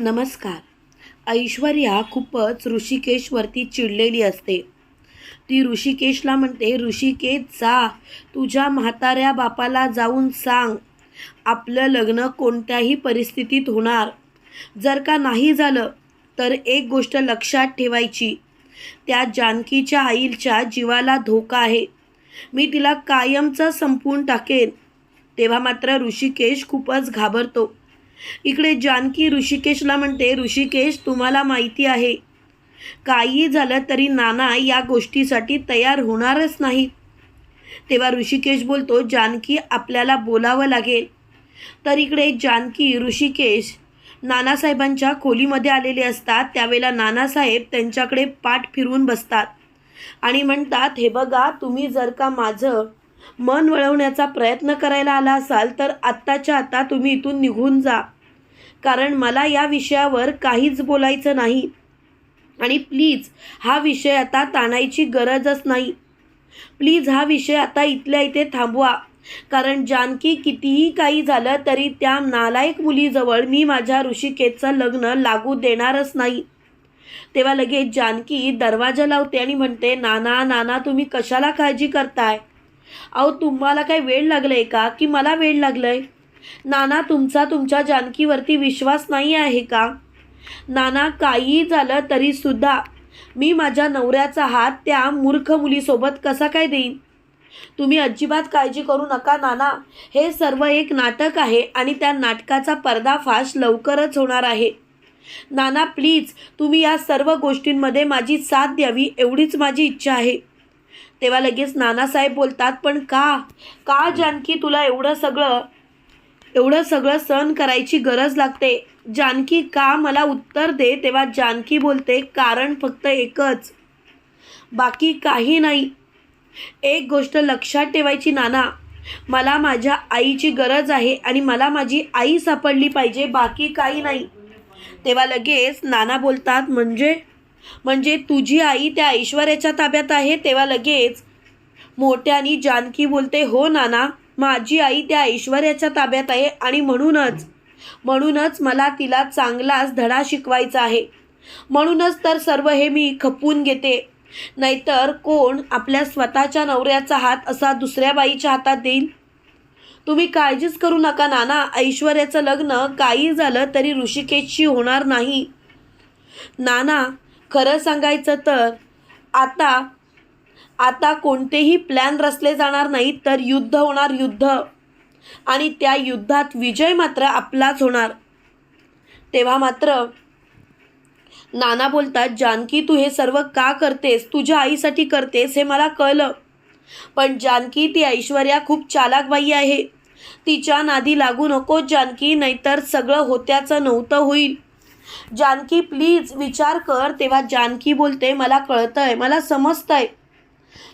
नमस्कार. ऐश्वर्या खूपच ऋषिकेशवरती चिडलेली असते. ती ऋषिकेशला म्हणते ऋषिकेश जा तुझ्या म्हाताऱ्या बापाला जाऊन सांग आपलं लग्न कोणत्याही परिस्थितीत होणार. जर का नाही झालं तर एक गोष्ट लक्षात ठेवायची. त्या जानकीच्या आईच्या जीवाला धोका आहे. मी तिला कायमचं संपवून टाकेन. तेव्हा मात्र ऋषिकेश खूपच घाबरतो. इकडे जानकी ऋषिकेशला म्हणते ऋषिकेश तुम्हाला माहिती आहे. काही झालं तरी नाना या गोष्टीसाठी तयार होणारच नाही. तेव्हा ऋषिकेश बोलतो जानकी आपल्याला बोलावं लागेल. तर इकडे जानकी ऋषिकेश नानासाहेबांच्या खोलीमध्ये आलेले असतात. त्यावेळेला नानासाहेब त्यांच्याकडे पाठ फिरवून बसतात आणि म्हणतात हे बघा तुम्ही जर का माझं मन वळवण्याचा प्रयत्न करायला आला असाल तर आत्ताच्या आता तुम्ही इथून निघून जा. कारण मला या विषयावर काहीच बोलायचं नाही. आणि प्लीज हा विषय आता ताणायची गरजच नाही. प्लीज हा विषय आता इथल्या इथे थांबवा. कारण जानकी कितीही काही झालं तरी त्या नालायक मुलीजवळ मी माझ्या ऋषिकेतचं लग्न लागू देणारच नाही. तेव्हा लगेच जानकी दरवाजा लावते आणि म्हणते नाना नाना तुम्ही कशाला काळजी करताय? अहो तुम्हाला काय वेळ लागलाय का? की मला वेळ लागलाय? नाना तुमचा तुमच्या जानकीवरती विश्वास नाही आहे का? नाना काहीही झालं तरीसुद्धा मी माझ्या नवऱ्याचा हात त्या मूर्ख मुलीसोबत कसा काय देईन? तुम्ही अजिबात काळजी करू नका नाना. हे सर्व एक नाटक आहे आणि त्या नाटकाचा पर्दाफाश लवकरच होणार आहे. नाना प्लीज तुम्ही या सर्व गोष्टींमध्ये माझी साथ द्यावी एवढीच माझी इच्छा आहे. तेव्हा लगेच नानासाहेब बोलतात पण का? का जानकी तुला एवढं सगळं एवढं सगळं सहन करायची गरज लागते? जानकी का मला उत्तर दे? तेव्हा जानकी बोलते कारण फक्त एकच. बाकी काही नाही. एक गोष्ट लक्षात ठेवायची नाना. मला माझ्या आईची गरज आहे आणि मला माझी आई सापडली पाहिजे बाकी काही नाही. तेव्हा लगेच नाना बोलतात म्हणजे? म्हणजे तुझी आई त्या ऐश्वर्याच्या ताब्यात आहे तेव्हा लगेच मोठ्यानी जानकी बोलते हो नाना माझी आई त्या ऐश्वर्याच्या ताब्यात आहे आणि म्हणूनच म्हणूनच मला तिला चांगलाच धडा शिकवायचा आहे. म्हणूनच तर सर्व हे मी खपवून घेते. नाहीतर कोण आपल्या स्वतःच्या नवऱ्याचा हात असा दुसऱ्या बाईच्या हातात देईल? तुम्ही काळजीच करू नका नाना. ऐश्वर्याचं लग्न काही झालं तरी ऋषिकेशशी होणार नाही. नाना खरं सांगायचं तर आता आता कोणतेही प्लॅन रचले जाणार नाहीत तर युद्ध होणार युद्ध. आणि त्या युद्धात विजय मात्र आपलाच होणार. तेव्हा मात्र नाना बोलतात जानकी तू हे सर्व का करतेस? तुझ्या आईसाठी करतेस? हे मला कळलं. पण जानकी ती ऐश्वर्या खूप चालाक बाई आहे. तिच्या नादी लागू नको जानकी नाहीतर सगळं होत्याचं नव्हतं होईल. जानकी प्लीज विचार कर. तेव्हा जानकी बोलते मला कळतंय मला समजतंय.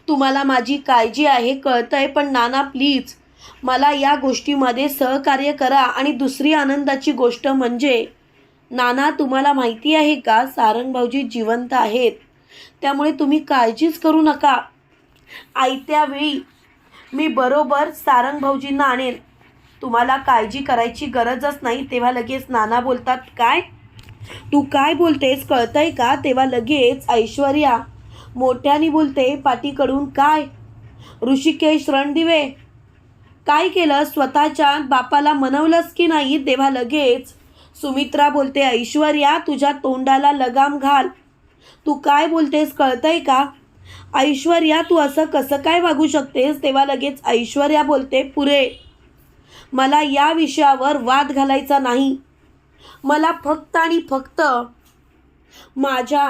तुम्हाला माझी काळजी आहे कळतंय पण नाना प्लीज मला या गोष्टीमध्ये सहकार्य करा. आणि दुसरी आनंदाची गोष्ट म्हणजे नाना तुम्हाला माहिती आहे का सारंग भाऊजी जिवंत आहेत. त्यामुळे तुम्ही काळजीच करू नका. आयत्या वेळी मी बरोबर सारंग भाऊजींना आणेन. तुम्हाला काळजी करायची गरजच नाही. तेव्हा लगेच नाना बोलतात काय? तू काय बोलतेस कळतंय का? तेव्हा लगेच ऐश्वर्या मोठ्याने बोलते पाठीकडून काय? ऋषिकेश रणदिवे काय केलं स्वतःच्या बापाला मनवलंस की नाही? तेव्हा लगेच सुमित्रा बोलते ऐश्वर्या तुझ्या तोंडाला लगाम घाल. तू काय बोलतेस कळतंय का? ऐश्वर्या तू असं कसं काय वागू शकतेस? तेव्हा लगेच ऐश्वर्या बोलते पुरे मला या विषयावर वाद घालायचा नाही. मला फक्त आणि फक्त माझ्या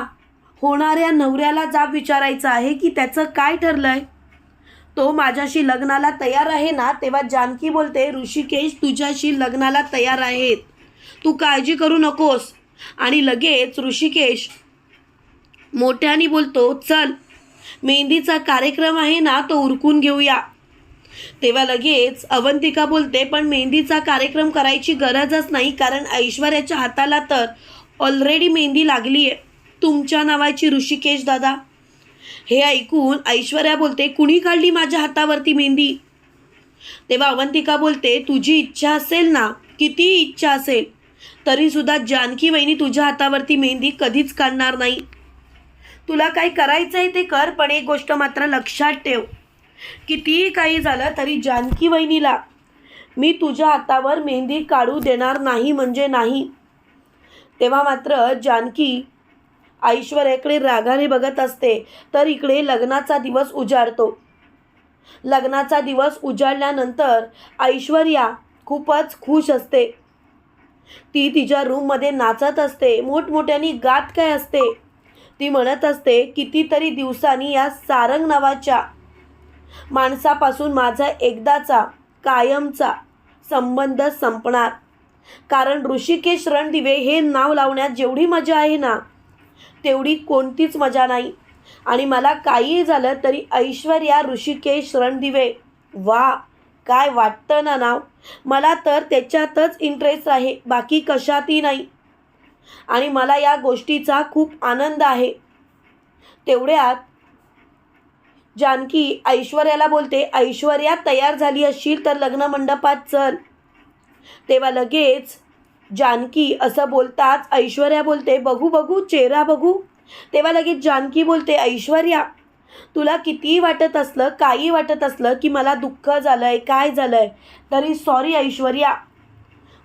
होणाऱ्या नवऱ्याला जाब विचारायचा आहे की त्याचं काय ठरलंय? तो माझ्याशी लग्नाला तयार आहे ना तेव्हा जानकी बोलते ऋषिकेश तुझ्याशी लग्नाला तयार आहेत. तू काळजी करू नकोस. आणि लगेच ऋषिकेश मोठ्याने बोलतो चल मेहंदीचा कार्यक्रम आहे ना तो उरकून घेऊया. तेव्हा लगेच अवंतिका बोलते पण मेहंदीचा कार्यक्रम करायची गरजच नाही कारण ऐश्वर्याच्या हाताला तर ऑलरेडी मेहंदी लागली आहे तुमच्या नावाची ऋषिकेश दादा. हे ऐकून ऐश्वर्या बोलते कुणी काढली माझ्या हातावरती मेहंदी? तेव्हा अवंतिका बोलते तुझी इच्छा असेल ना किती इच्छा असेल तरीसुद्धा जानकी वहिनी तुझ्या हातावरती मेहंदी कधीच काढणार नाही. तुला काय करायचं आहे ते कर पण एक गोष्ट मात्र लक्षात ठेव. कितीही काही झालं तरी जानकी वहिनीला मी तुझ्या हातावर मेहंदी काढू देणार नाही म्हणजे नाही. तेव्हा मात्र जानकी ऐश्वर्याकडे रागाने बघत असते. तर इकडे लग्नाचा दिवस उजाडतो. लग्नाचा दिवस उजाडल्यानंतर ऐश्वर्या खूपच खुश असते. ती तिच्या रूममध्ये नाचत असते. मोठमोठ्यानी गात काय असते? ती म्हणत असते कितीतरी दिवसांनी या सारंग नावाच्या माणसापासून माझा एकदाचा कायमचा संबंध संपणार. कारण ऋषिकेश रणदिवे हे नाव लावण्यात जेवढी मजा आहे ना तेवढी कोणतीच मजा नाही. आणि मला काहीही झालं तरी ऐश्वर्या ऋषिकेश रणदिवे. वा काय वाटतं ना नाव? मला तर त्याच्यातच इंटरेस्ट आहे बाकी कशातही नाही. आणि मला या गोष्टीचा खूप आनंद आहे. तेवढ्यात जानकी ऐश्वर्याला बोलते ऐश्वर्या तयार झाली असशील तर लग्न मंडपात चल. तेव्हा लगेच जानकी असं बोलताच ऐश्वर्या बोलते बघू बघू चेहरा बघू. तेव्हा लगेच जानकी बोलते ऐश्वर्या तुला कितीही वाटत असलं काही वाटत असलं की मला दुःख झालं आहे काय झालं आहे तरी सॉरी ऐश्वर्या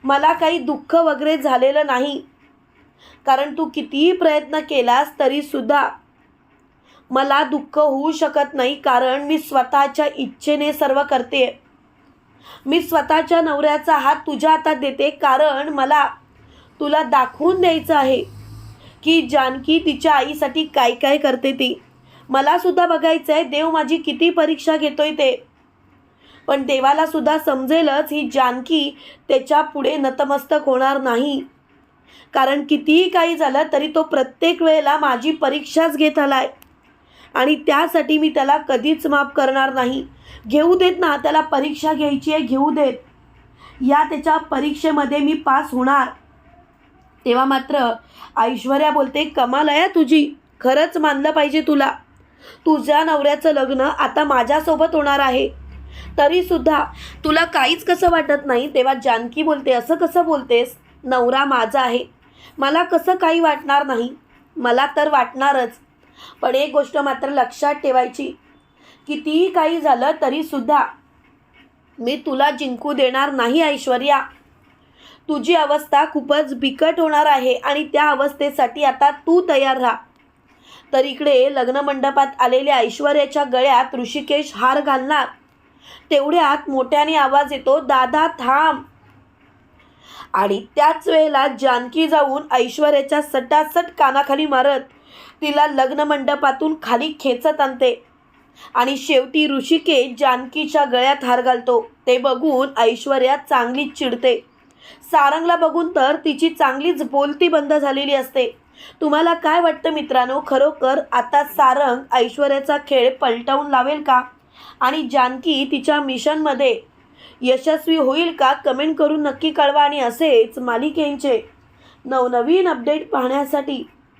मला काही दुःख वगैरे झालेलं नाही. कारण तू कितीही प्रयत्न केलास तरीसुद्धा मला दुःख होऊ शकत नाही कारण मी स्वतःच्या इच्छेने सर्व करते. मी स्वतःच्या नवऱ्याचा हात तुझ्या हातात देते कारण मला तुला दाखवून द्यायचं आहे की जानकी तिच्या आईसाठी काय काय करते ती. मलासुद्धा बघायचं आहे देव माझी किती परीक्षा घेतोय ते. पण देवालासुद्धा समजेलच ही जानकी त्याच्या पुढे नतमस्तक होणार नाही. कारण कितीही काही झालं तरी तो प्रत्येक वेळेला माझी परीक्षाच घेत आला आहे आणि त्यासाठी मी त्याला कधीच माफ करणार नाही. घेऊ देत ना त्याला परीक्षा घ्यायची आहे घेऊ देत. या त्याच्या परीक्षेमध्ये मी पास होणार. तेव्हा मात्र ऐश्वर्या बोलते कमाल आहे तुझी. खरंच मानलं पाहिजे तुला. तुझ्या नवऱ्याचं लग्न आता माझ्यासोबत होणार आहे. तरीसुद्धा तुला काहीच कसं वाटत नाही? तेव्हा जानकी बोलते असं कसं बोलतेस? नवरा माझा आहे. मला कसं काही वाटणार नाही. मला तर वाटणारच. पण एक गोष्ट मात्र लक्षात ठेवायची. कितीही काही झालं तरीसुद्धा मी तुला जिंकू देणार नाही ऐश्वर्या. तुझी अवस्था खूपच बिकट होणार आहे आणि त्या अवस्थेसाठी आता तू तयार राहा. तर इकडे लग्न मंडपात आलेल्या ऐश्वर्याच्या गळ्यात ऋषिकेश हार घालणार. तेवढ्यात मोठ्याने आवाज येतो दादा थांब. आणि त्याच वेळेला जानकी जाऊन ऐश्वर्याच्या सटासट कानाखाली मारत तिला लग्न मंडपातून खाली खेचत आणते. आणि शेवटी ऋषिकेश जानकीच्या गळ्यात हार घालतो. ते बघून ऐश्वर्या चांगलीच चिडते. सारंगला बघून तर तिची चांगलीच बोलती बंद झालेली असते. तुम्हाला काय वाटतं मित्रांनो? खरोखर आता सारंग ऐश्वर्याचा खेळ पलटवून लावेल का? आणि जानकी तिच्या मिशनमध्ये यशस्वी होईल का? कमेंट करून नक्की कळवा. आणि असेच मालिकेंचे नवनवीन अपडेट पाहण्यासाठी